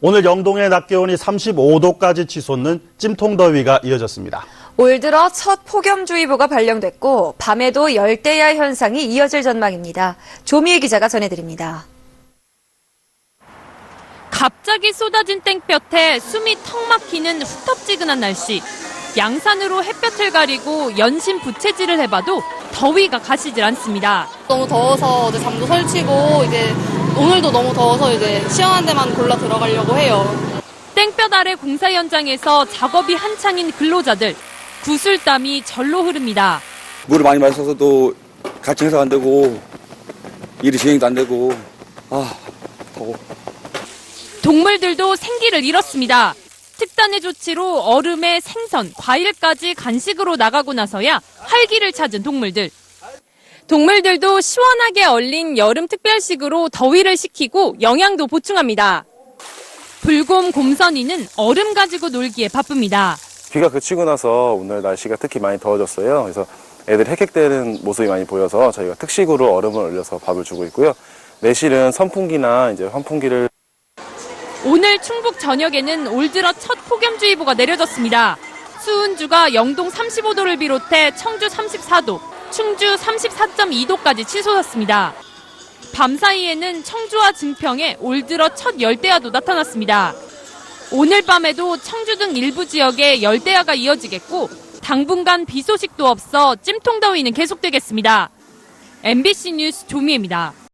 오늘 영동의 낮 기온이 35도까지 치솟는 찜통더위가 이어졌습니다. 올 들어 첫 폭염주의보가 발령됐고 밤에도 열대야 현상이 이어질 전망입니다. 조미애 기자가 전해드립니다. 갑자기 쏟아진 땡볕에 숨이 턱 막히는 후텁지근한 날씨. 양산으로 햇볕을 가리고 연신 부채질을 해봐도 더위가 가시질 않습니다. 너무 더워서 어제 잠도 설치고 이제 오늘도 너무 더워서 이제 시원한 데만 골라 들어가려고 해요. 땡볕 아래 공사 현장에서 작업이 한창인 근로자들. 구슬땀이 절로 흐릅니다. 물을 많이 마셔서도 같이 해서 안 되고 일이 진행도 안 되고 아 더워. 동물들도 생기를 잃었습니다. 특단의 조치로 얼음에 생선, 과일까지 간식으로 나가고 나서야 활기를 찾은 동물들. 동물들도 시원하게 얼린 여름 특별식으로 더위를 식히고 영양도 보충합니다. 불곰 곰선이는 얼음 가지고 놀기에 바쁩니다. 비가 그치고 나서 오늘 날씨가 특히 많이 더워졌어요. 그래서 애들이 헥헥대는 모습이 많이 보여서 저희가 특식으로 얼음을 얼려서 밥을 주고 있고요. 매실은 선풍기나 이제 환풍기를 오늘 충북 전역에는 올 들어 첫 폭염주의보가 내려졌습니다. 수은주가 영동 35도를 비롯해 청주 34도, 충주 34.2도까지 치솟았습니다. 밤 사이에는 청주와 증평에 올 들어 첫 열대야도 나타났습니다. 오늘 밤에도 청주 등 일부 지역에 열대야가 이어지겠고 당분간 비 소식도 없어 찜통 더위는 계속되겠습니다. MBC 뉴스 조미애입니다.